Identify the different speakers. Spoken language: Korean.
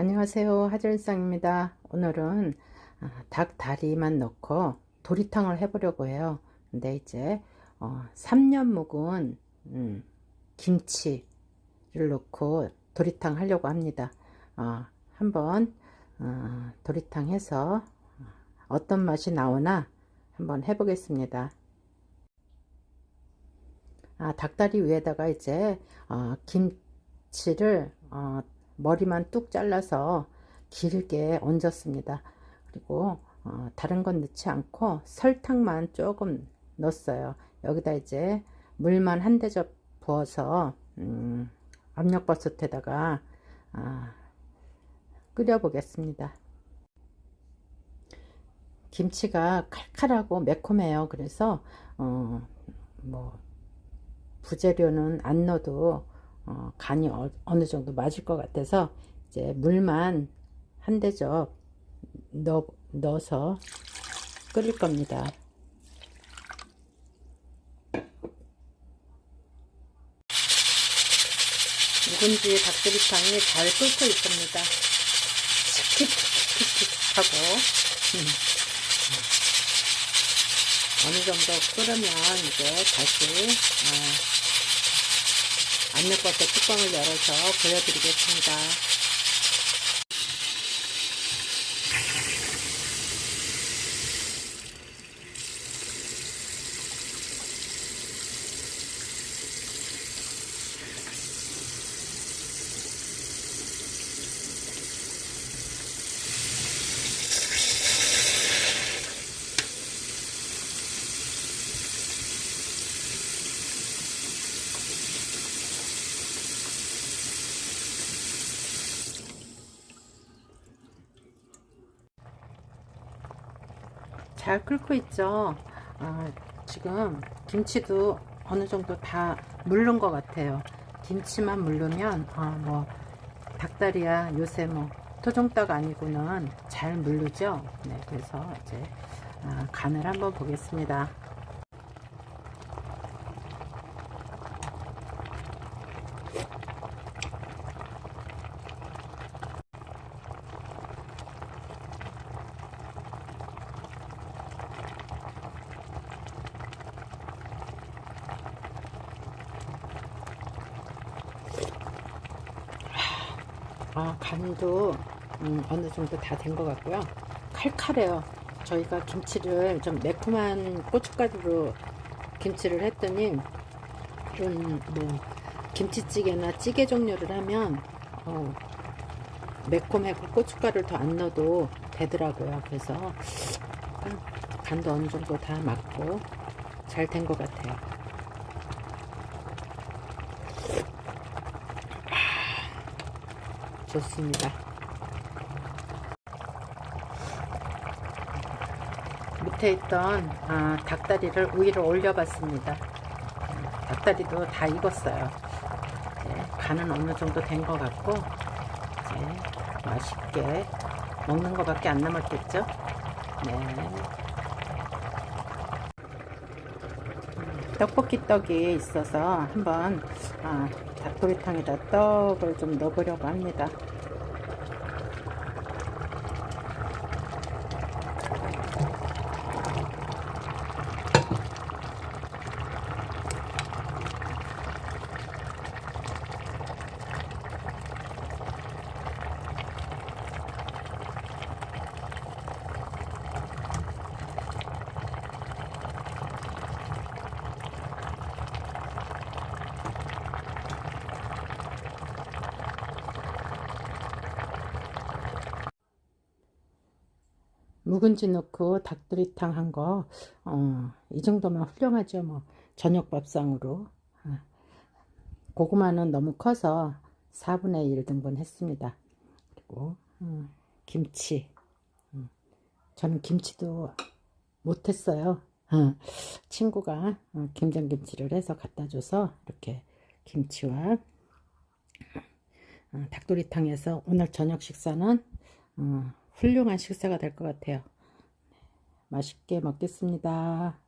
Speaker 1: 안녕하세요. 하절상입니다. 오늘은 아, 닭 다리만 넣고 도리탕을 해보려고 해요. 근데 이제 어, 3년 묵은 음, 김치를 넣고 도리탕 하려고 합니다. 어, 한번 어, 도리탕 해서 어떤 맛이 나오나 한번 해보겠습니다. 아, 닭다리 위에다가 이제 어, 김치를 어, 머리만 뚝 잘라서 길게 얹었습니다. 그리고 어, 다른 건 넣지 않고 설탕만 조금 넣었어요. 여기다 이제 물만 한 대접 부어서 음, 압력버섯에다가 아, 끓여 보겠습니다. 김치가 칼칼하고 매콤해요. 그래서 어, 뭐 부재료는 안 넣어도 어, 간이 어, 느 정도 맞을 것 같아서 이제 물만 한 대접 넣어, 넣어서 끓일 겁니다. 묵은지 닭도리탕이 잘 끓고 있습니다. 칙칙칙칙 하고 음. 어느 정도 끓으면 이제 다시 어, 압력버섯 뚜껑을 열어서 보여드리겠습니다. 잘 끓고 있죠. 아, 지금 김치도 어느 정도 다 물른 것 같아요. 김치만 물르면 아, 뭐 닭다리야 요새 뭐 토종닭 아니고는 잘 물르죠. 네, 그래서 이제 아, 간을 한번 보겠습니다. 아, 간도 음, 어느 정도 다 된 것 같고요. 칼칼해요. 저희가 김치를 좀 매콤한 고춧가루로 김치를 했더니 좀뭐 김치찌개나 찌개 종류를 하면 어, 매콤하고 고춧가루를 더 안 넣어도 되더라고요. 그래서 간도 어느 정도 다 맞고 잘 된 것 같아요. 좋습니다. 밑에 있던 아, 닭다리를 위로 올려봤습니다. 닭다리도 다 익었어요. 이제 간은 어느 정도 된 것 같고 이제 맛있게 먹는 것밖에 안 남았겠죠? 네. 떡볶이 떡이 있어서 한번 아, 닭도리탕에다 떡을 좀 넣어보려고 합니다. 묵은지 넣고 닭도리탕 한 거, 어, 이 정도면 훌륭하죠. 뭐, 저녁 밥상으로. 아, 고구마는 너무 커서 4분의 1 등분 했습니다. 그리고, 음, 김치. 음, 저는 김치도 못했어요. 어, 친구가 어, 김장김치를 해서 갖다 줘서 이렇게 김치와 어, 닭도리탕에서 오늘 저녁 식사는 어, 훌륭한 식사가 될 것 같아요. 맛있게 먹겠습니다.